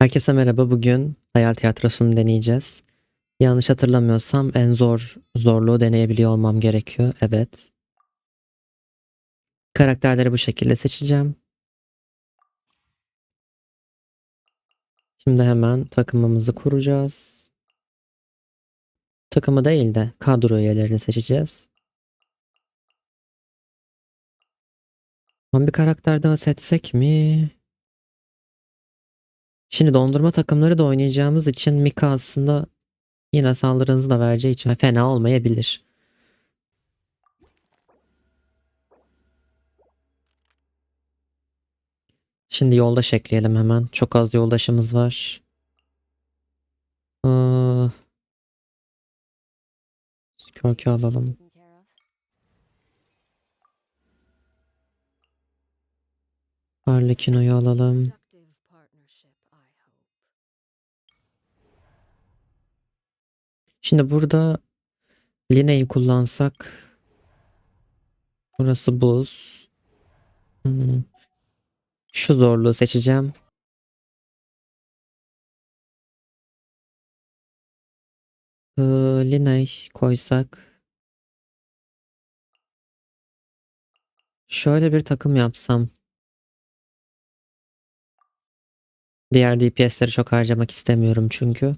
Herkese merhaba. Bugün hayal tiyatrosunu deneyeceğiz. Yanlış hatırlamıyorsam en zor zorluğu deneyebiliyor olmam gerekiyor. Evet. Karakterleri bu şekilde seçeceğim. Şimdi hemen takımımızı kuracağız. Takımı değil de kadro üyelerini seçeceğiz. Son bir karakter daha seçsek mi? Şimdi dondurma takımları da oynayacağımız için Mika aslında yine saldırınızı da vereceği için fena olmayabilir. Şimdi yoldaş ekleyelim hemen. Çok az yoldaşımız var. Aa, alalım. taken care of. Harlequino'yu alalım. Şimdi burada Line'yi kullansak burası buz. Hmm. Şu zorluğu seçeceğim. Ee, koysak. Şöyle bir takım yapsam. Diğer DPS'leri çok harcamak istemiyorum çünkü.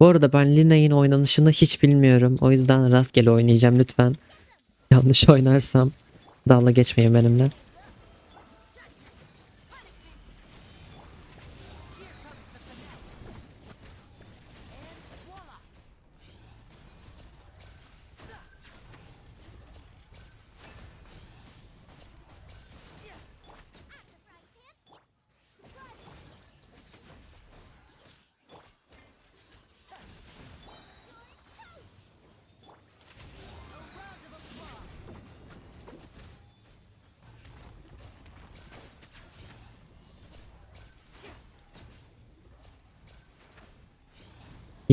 Bu arada ben Liney'in oynanışını hiç bilmiyorum. O yüzden rastgele oynayacağım lütfen. Yanlış oynarsam dalga geçmeyin benimle.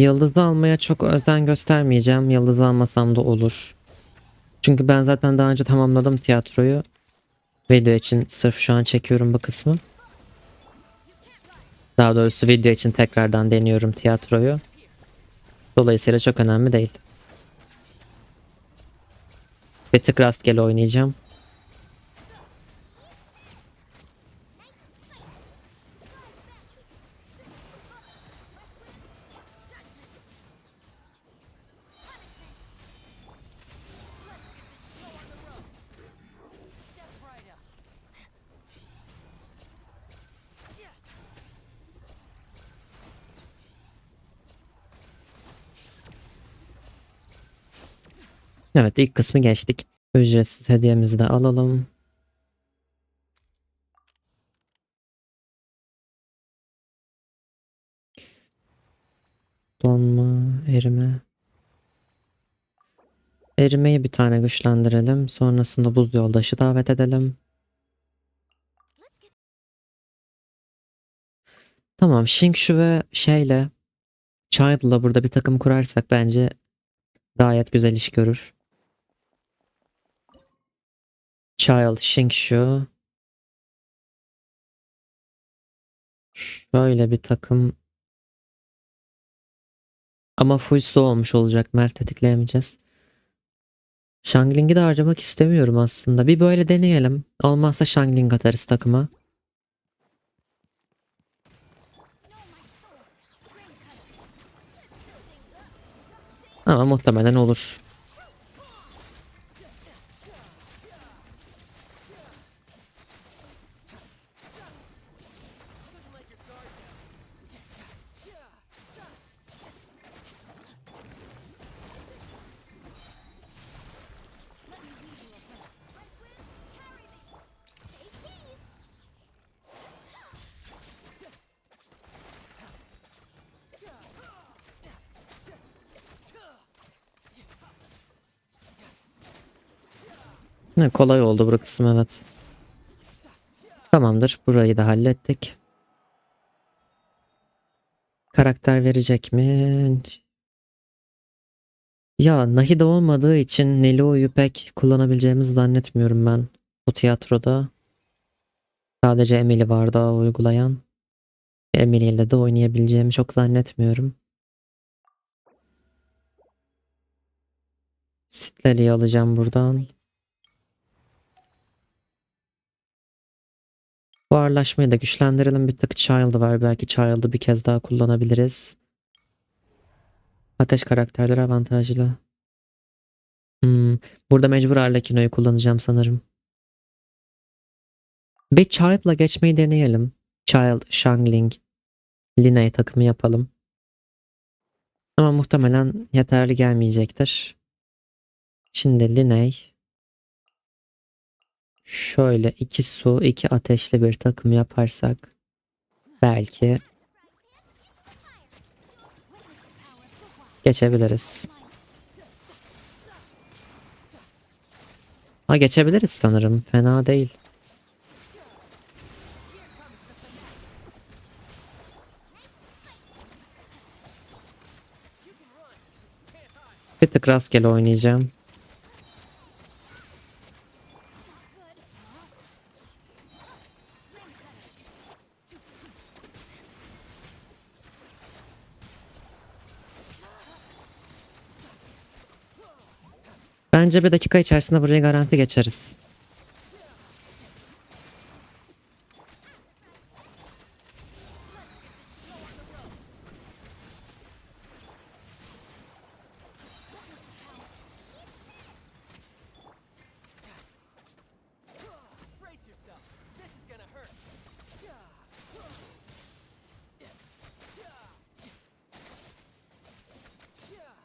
Yıldızı almaya çok özen göstermeyeceğim. Yıldızı almasam da olur. Çünkü ben zaten daha önce tamamladım tiyatroyu. Video için sırf şu an çekiyorum bu kısmı. Daha doğrusu video için tekrardan deniyorum tiyatroyu. Dolayısıyla çok önemli değil. Bir tık rastgele oynayacağım. Evet ilk kısmı geçtik. Ücretsiz hediyemizi de alalım. Donma, erime. Erimeyi bir tane güçlendirelim. Sonrasında buz yoldaşı davet edelim. Tamam, Shingshu ve şeyle Child'la burada bir takım kurarsak bence gayet güzel iş görür. Child, Shingshu. Şöyle bir takım. Ama full olmuş olacak. Mert tetikleyemeyeceğiz. Shangling'i de harcamak istemiyorum aslında. Bir böyle deneyelim. Olmazsa Shangling atarız takıma. Ama muhtemelen olur. Ne kolay oldu bu kısım evet. Tamamdır. Burayı da hallettik. Karakter verecek mi? Ya Nahida olmadığı için Nilo'yu pek kullanabileceğimizi zannetmiyorum ben bu tiyatroda. Sadece Emily var daha uygulayan. Emily ile de oynayabileceğimi çok zannetmiyorum. Sitleri'yi alacağım buradan. Buharlaşmayı da güçlendirelim. Bir tık Child'ı var. Belki Child'ı bir kez daha kullanabiliriz. Ateş karakterleri avantajlı. Hmm, burada mecbur Arlecchino'yu kullanacağım sanırım. Bir Child'la geçmeyi deneyelim. Child, Shangling, Lina'yı takımı yapalım. Ama muhtemelen yeterli gelmeyecektir. Şimdi Liney. Şöyle iki su, iki ateşli bir takım yaparsak belki geçebiliriz. Ha geçebiliriz sanırım. Fena değil. Bir tık rastgele oynayacağım. Bence bir dakika içerisinde burayı garanti geçeriz.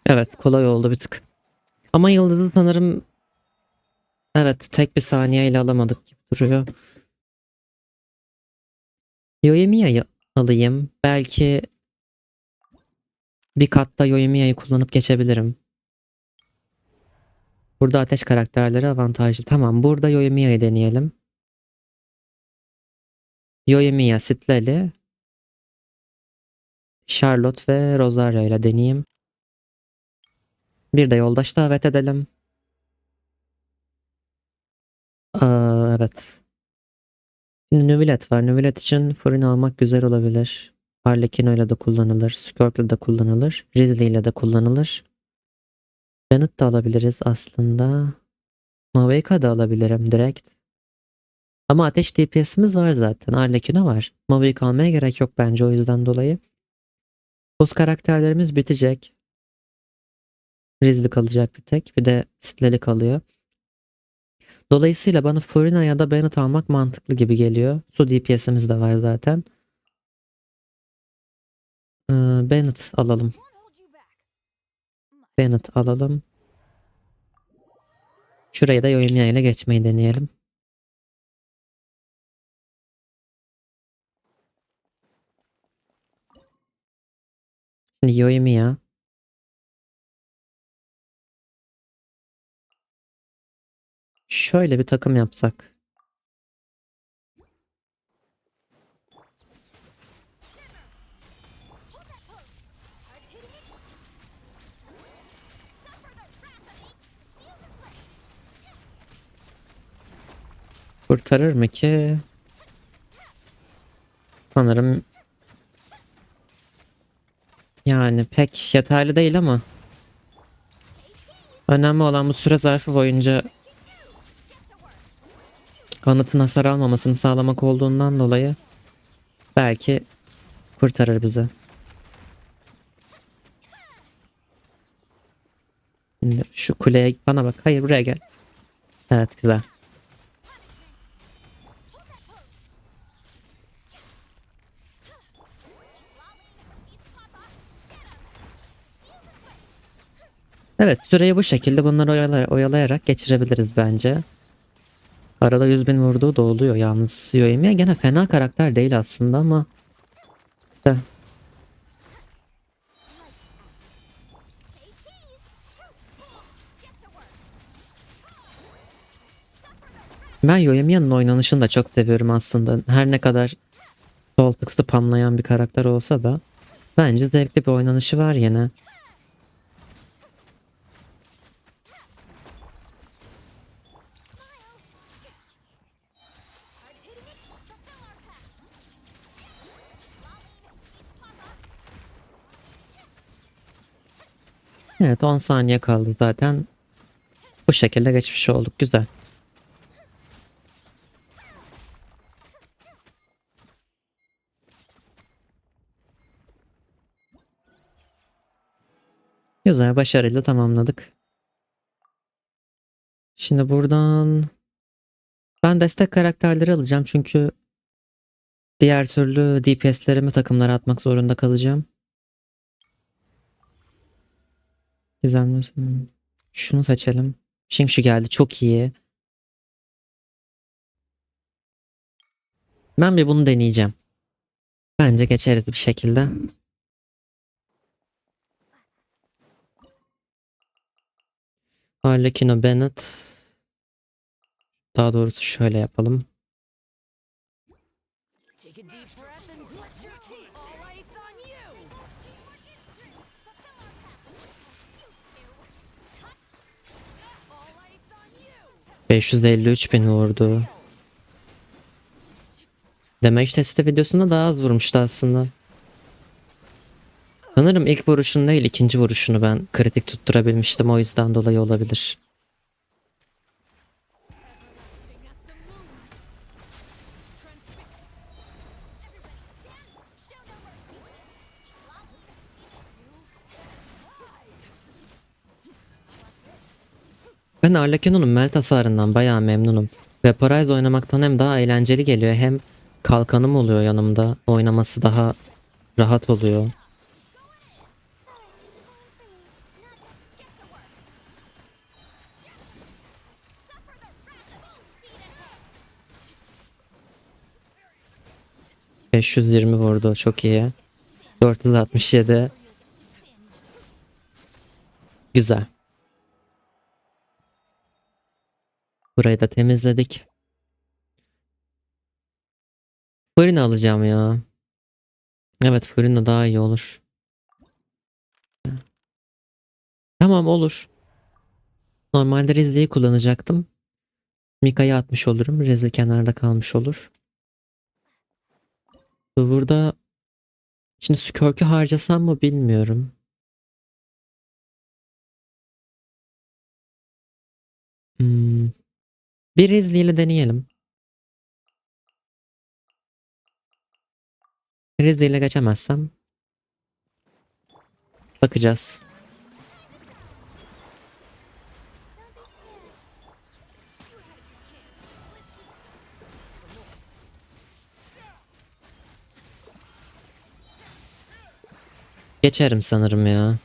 Evet kolay oldu bir tık. Ama yıldızı sanırım evet tek bir saniyeyle alamadık gibi duruyor. Yoyemiya'yı alayım. Belki bir katta Yoyemiya'yı kullanıp geçebilirim. Burada ateş karakterleri avantajlı. Tamam burada Yoyemiya'yı deneyelim. Yoyemiya, Sitleli, Charlotte ve Rosario ile deneyeyim. Bir de yoldaş davet edelim. Aa, evet. Şimdi Nüvillet var. Nüvillet için fırın almak güzel olabilir. Harlequin ile de kullanılır. Skirk ile de kullanılır. Rizli ile de kullanılır. Janet da alabiliriz aslında. Maveika da alabilirim direkt. Ama ateş DPS'imiz var zaten. Harlequin'e var. Maveika almaya gerek yok bence o yüzden dolayı. Boss karakterlerimiz bitecek. Rizli kalacak bir tek. Bir de Sitleli kalıyor. Dolayısıyla bana Furina ya da Bennett almak mantıklı gibi geliyor. Su DPS'imiz de var zaten. Ee, Bennett alalım. Bennett alalım. Şurayı da Yoimiya ile geçmeyi deneyelim. Şimdi Yoimiya. Şöyle bir takım yapsak. Kurtarır mı ki? Sanırım yani pek yeterli değil ama önemli olan bu süre zarfı boyunca kanıtın hasar almamasını sağlamak olduğundan dolayı belki kurtarır bizi. Şimdi şu kuleye bana bak. Hayır buraya gel. Evet güzel. Evet süreyi bu şekilde bunları oyalay- oyalayarak geçirebiliriz bence. Arada 100 bin vurduğu da oluyor yalnız Yoimiya gene fena karakter değil aslında ama de. Ben Yoimiya'nın oynanışını da çok seviyorum aslında. Her ne kadar sol tık spamlayan bir karakter olsa da bence zevkli bir oynanışı var yine. Evet 10 saniye kaldı zaten. Bu şekilde geçmiş olduk. Güzel. Güzel başarıyla tamamladık. Şimdi buradan ben destek karakterleri alacağım çünkü diğer türlü DPS'lerimi takımlara atmak zorunda kalacağım. Hmm. Şunu seçelim. Şimdi şu geldi. Çok iyi. Ben bir bunu deneyeceğim. Bence geçeriz bir şekilde. Harlequin Bennett. Daha doğrusu şöyle yapalım. 553 bin vurdu. Damage testi videosunda daha az vurmuştu aslında. Sanırım ilk vuruşunu değil ikinci vuruşunu ben kritik tutturabilmiştim o yüzden dolayı olabilir. Ben Arlekinon'un melt hasarından bayağı memnunum. Vaporize oynamaktan hem daha eğlenceli geliyor hem kalkanım oluyor yanımda. Oynaması daha rahat oluyor. ...520 vurdu çok iyi. 467. Güzel. Burayı da temizledik. Fırın alacağım ya. Evet fırında daha iyi olur. Tamam olur. Normalde Rizli'yi kullanacaktım. Mika'yı atmış olurum. Rizli kenarda kalmış olur. Burada şimdi Skirk'ü harcasam mı bilmiyorum. Hmm. Bir Rizli deneyelim. Rizli ile geçemezsem bakacağız. Geçerim sanırım ya.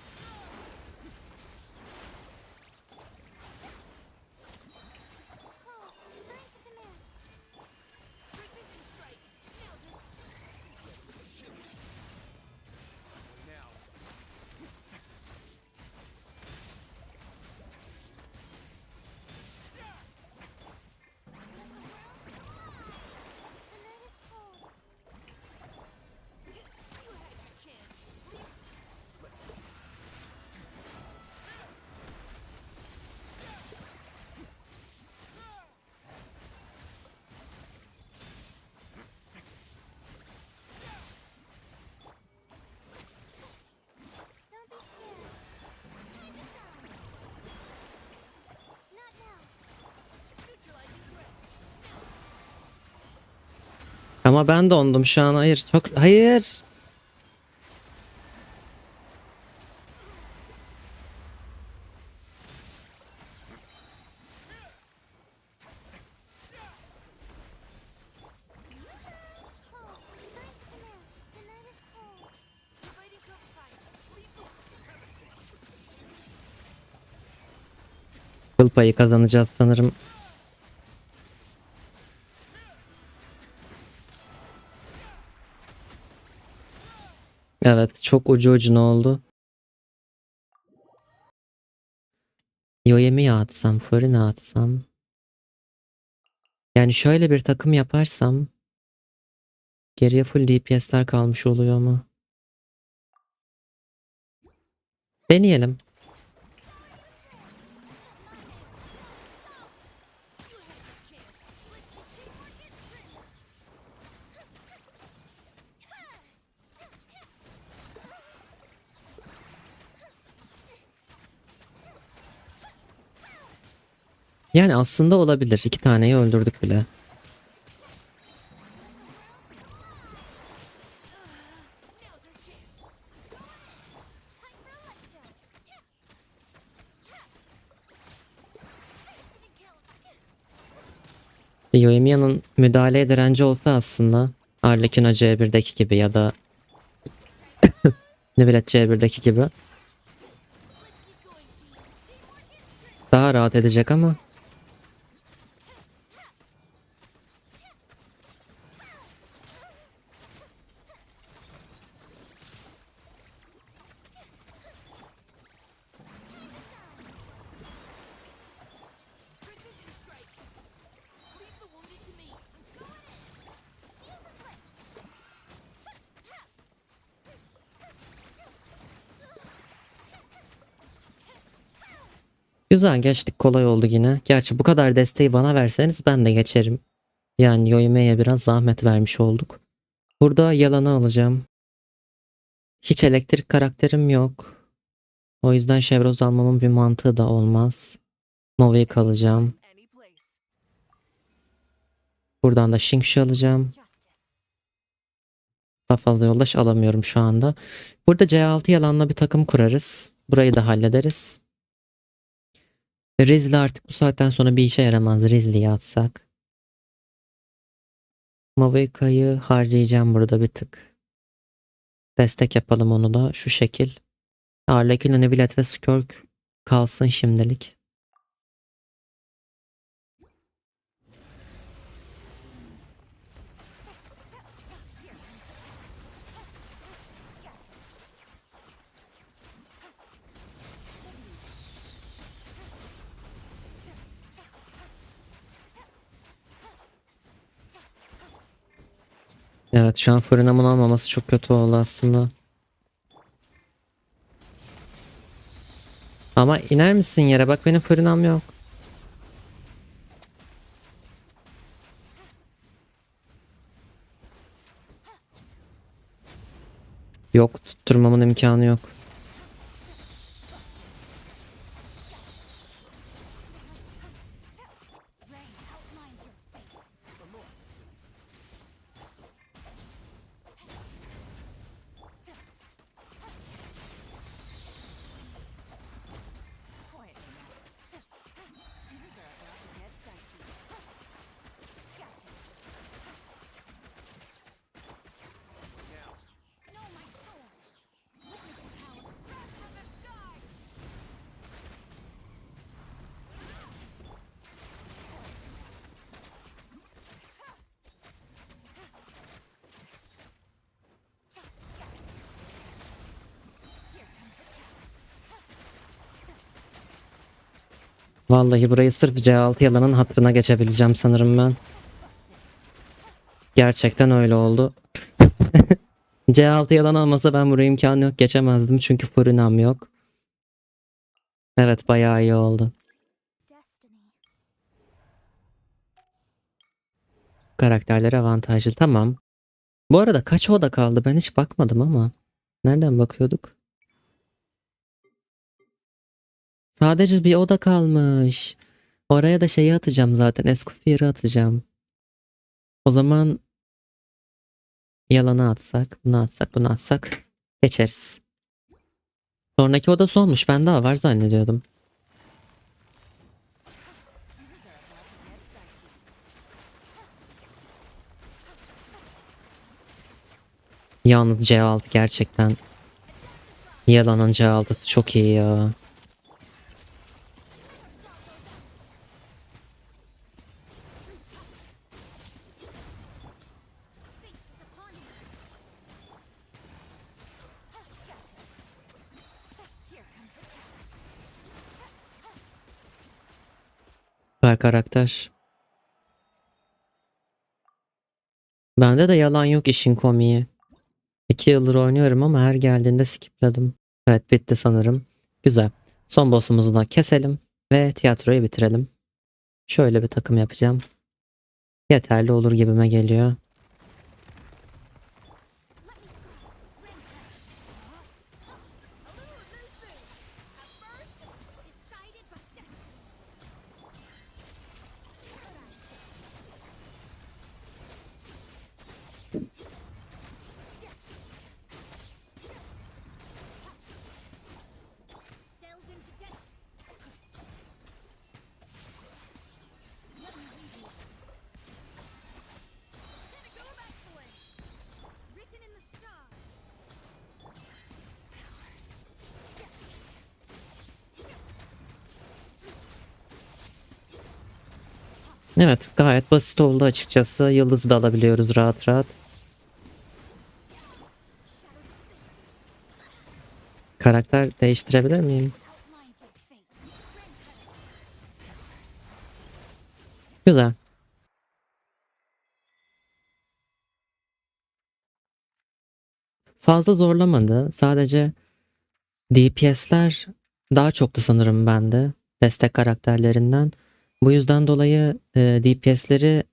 Ama ben dondum şu an. Hayır. Çok hayır. Kıl payı kazanacağız sanırım. Evet çok ucu ucuna oldu. Yoyemi atsam, Fırına atsam. Yani şöyle bir takım yaparsam geriye full DPS'ler kalmış oluyor ama. Deneyelim. Yani aslında olabilir. İki taneyi öldürdük bile. Yoimiyan'ın müdahale direnci olsa aslında Arlequin C1'deki gibi ya da Nivelet C1'deki gibi daha rahat edecek ama Güzel geçtik kolay oldu yine. Gerçi bu kadar desteği bana verseniz ben de geçerim. Yani Yoime'ye biraz zahmet vermiş olduk. Burada yalanı alacağım. Hiç elektrik karakterim yok. O yüzden Chevroz almamın bir mantığı da olmaz. Mova'yı alacağım. Any place. Buradan da Xingshi alacağım. Daha fazla yoldaş alamıyorum şu anda. Burada C6 yalanla bir takım kurarız. Burayı da hallederiz. Rizli artık bu saatten sonra bir işe yaramaz. Rizli'yi atsak. Mavika'yı harcayacağım burada bir tık. Destek yapalım onu da şu şekil. Arlekin, Anivilet ve Skirk kalsın şimdilik. Evet şu an fırınamın almaması çok kötü oldu aslında. Ama iner misin yere? Bak benim fırınam yok. Yok tutturmamın imkanı yok. Vallahi burayı sırf C6 yalanın hatırına geçebileceğim sanırım ben. Gerçekten öyle oldu. C6 yalan olmasa ben buraya imkanı yok geçemezdim çünkü fırınam yok. Evet bayağı iyi oldu. Karakterler avantajlı tamam. Bu arada kaç oda kaldı ben hiç bakmadım ama. Nereden bakıyorduk? Sadece bir oda kalmış. Oraya da şeyi atacağım zaten. Escoffier'i atacağım. O zaman yalanı atsak, bunu atsak, bunu atsak geçeriz. Sonraki oda sonmuş. Ben daha var zannediyordum. Yalnız C6 gerçekten Yalanın C6'sı çok iyi ya. Süper karakter. Bende de yalan yok işin komiği. İki yıldır oynuyorum ama her geldiğinde skipledim. Evet bitti sanırım. Güzel. Son boss'umuzu da keselim ve tiyatroyu bitirelim. Şöyle bir takım yapacağım. Yeterli olur gibime geliyor. Evet gayet basit oldu açıkçası. Yıldızı da alabiliyoruz rahat rahat. Karakter değiştirebilir miyim? Güzel. Fazla zorlamadı. Sadece DPS'ler daha çoktu sanırım bende. Destek karakterlerinden. Bu yüzden dolayı e, DPS'leri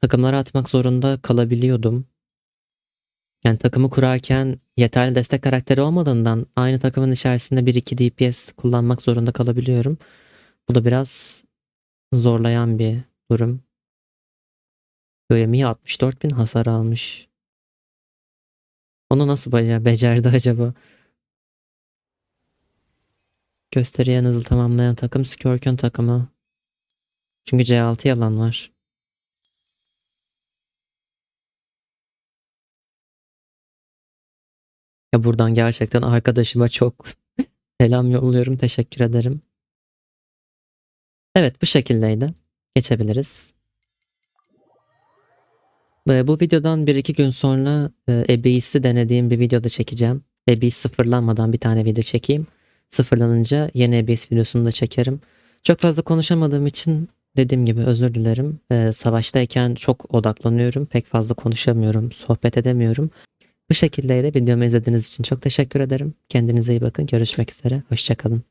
takımlara atmak zorunda kalabiliyordum. Yani takımı kurarken yeterli destek karakteri olmadığından aynı takımın içerisinde 1-2 DPS kullanmak zorunda kalabiliyorum. Bu da biraz zorlayan bir durum. Mi 64 bin hasar almış. Onu nasıl becerdi acaba? Gösteriyen hızlı tamamlayan takım Skirken takımı. Çünkü C6 yalan var. Ya buradan gerçekten arkadaşıma çok selam yolluyorum. Teşekkür ederim. Evet bu şekildeydi. Geçebiliriz. Bu videodan bir iki gün sonra e, Abyss'i denediğim bir videoda çekeceğim. Abyss sıfırlanmadan bir tane video çekeyim. Sıfırlanınca yeni Abyss videosunu da çekerim. Çok fazla konuşamadığım için dediğim gibi özür dilerim. E, savaştayken çok odaklanıyorum. Pek fazla konuşamıyorum, sohbet edemiyorum. Bu şekildeydi. Videomu izlediğiniz için çok teşekkür ederim. Kendinize iyi bakın. Görüşmek üzere. Hoşçakalın.